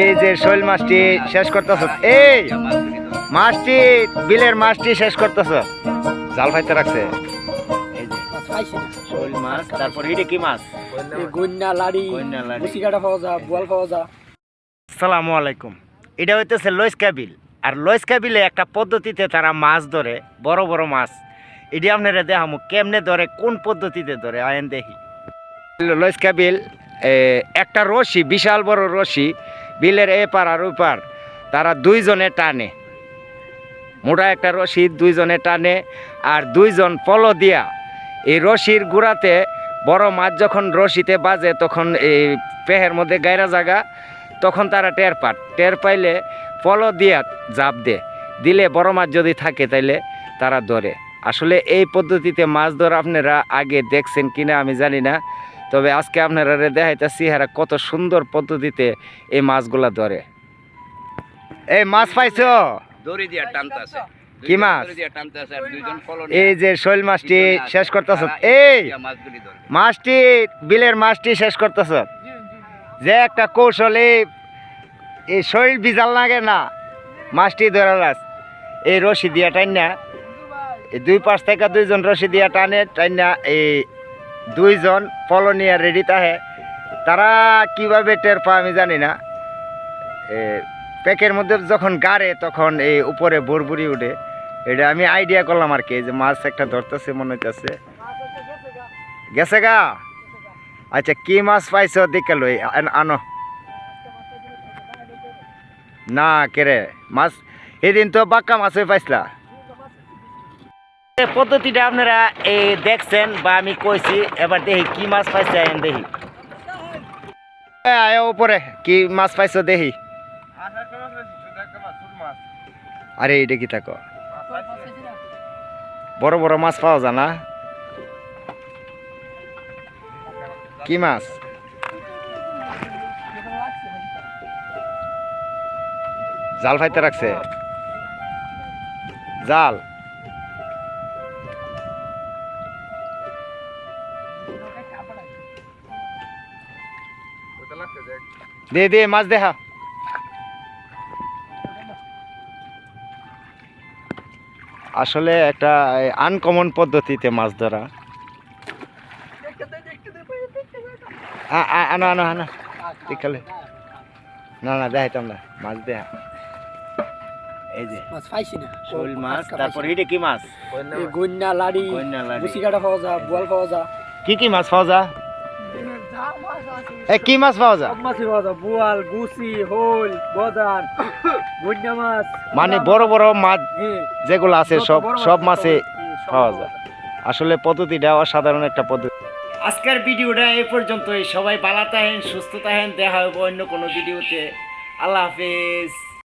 এই যে শৈল মাছটি শেষ করতেছ এই মাছটি বিলের মাছটি শেষ করতেছ। জাল ফাইতে রাখছে। শৈল মাছ তারপর এটা কি মাছ? গন্যা লাড়ি গইন্না লাড়ি। মুসি কাটা পাওয়া যা বোয়াল পাওয়া যা আসসালামু আলাইকুম। এটা হইতেছে লইস্কা বিল আর লইস্কা বিলে একটা পদ্ধতিতে তারা মাছ ধরে বড় বড় মাছ। এটি আপনারা দেখামু কেমনে ধরে কোন পদ্ধতিতে ধরে আয়েন দেখি। লইস্কা বিল একটা রশি বিশাল বড় রশি বিলের এপার আর ওপার তারা দুইজনে টানে। মোটা একটা রশি দুইজনে টানে আর দুইজন পলো দিয়া এই রশির গুড়াতে বড় মাছ যখন রশিতে বাজে তখন এই পেহের মধ্যে গায়রা জাগা, তখন তারা টের পাট টের পাইলে পলো দিয়া জাপ দে, দিলে বড় মাছ যদি থাকে তাইলে তারা ধরে। আসলে এই পদ্ধতিতে মাছ ধরা আপনারা আগে দেখছেন কিনা আমি জানি না। তবে আজকে আপনারা দেখাইতেছি হারা কত সুন্দর পদ্ধতিতে এই মাছগুলা ধরে। এই মাছ পাইছো? দড়ি দিয়া টানতাছে কি মাছ? দড়ি দিয়া টানতাছে আর দুইজন কলোনি এই যে শৈল মাছটি শেষ করতেছ? এই মাছটি বিলের মাছটি শেষ করতেছ? যে একটা কৌশল এই শরীর বিজাল লাগে না মাছটি ধরে লাস এই রশি দিয়া টাইন না। এই দুই পাশ থেকে দুইজন রশি দিয়া টানে টাইন না এই দুইজন পলো নিয়ে রেডি তাহে। তারা কীভাবে টের পায় আমি জানি না। প্যাকের মধ্যে যখন গাড়ে, তখন এই উপরে বুড়বুড়ি উঠে। এটা আমি আইডিয়া করলাম আর কি যে মাছ একটা ধরতেছে মনে হইতেছে। গেছে গা? আচ্ছা কি মাছ পাইছো দেখে লই আনো। না, কেরে? মাছ, এদিন তো বাক্কা মাছই পাইছিলা। এই পদ্ধতিটা আপনারা এই দেখছেন বা আমি কইছি, এবার দেখি কি মাছ পাইছে, আইন দেখি। আয় উপরে কি মাছ পাইছো দেখি। আরে এটা কি থাকো বড় বড় মাছ পাওয়া যায় না? কি মাছ? জাল ফাইতে রাখছে। জাল? দে দে মাছ দেখা। আসলে একটা আনকমন পদ্ধতিতে মাছ ধরা। আনো আনো আনো। বিকালে না না দেখাইতাম না। মাছ দেখা। এই যে মাছ পাইছি না। শোল মাছ তারপর এটা কি মাছ? এই গন্যা লাড়ি গইন্না লাড়ি। মুসি কাটা পাওয়া যা বোয়াল পাওয়া যা। কি কি মাছ পাওয়া যায় এ কি মাছ পাওয়া যায়? মাছ পাওয়া যা বোয়াল গুসি হোল গদান মাছ মানে বড় বড় মাছ হ্যাঁ, যেগুলো আছে সব সব মাছে পাওয়া যায়। আসলে পদ্ধতিটা সাধারণ একটা পদ্ধতি। আজকের ভিডিওটা এই পর্যন্তই। সবাই ভালো থাকেন সুস্থ থাকেন। দেখা হবে অন্য কোনো ভিডিওতে। আল্লাহ হাফেজ।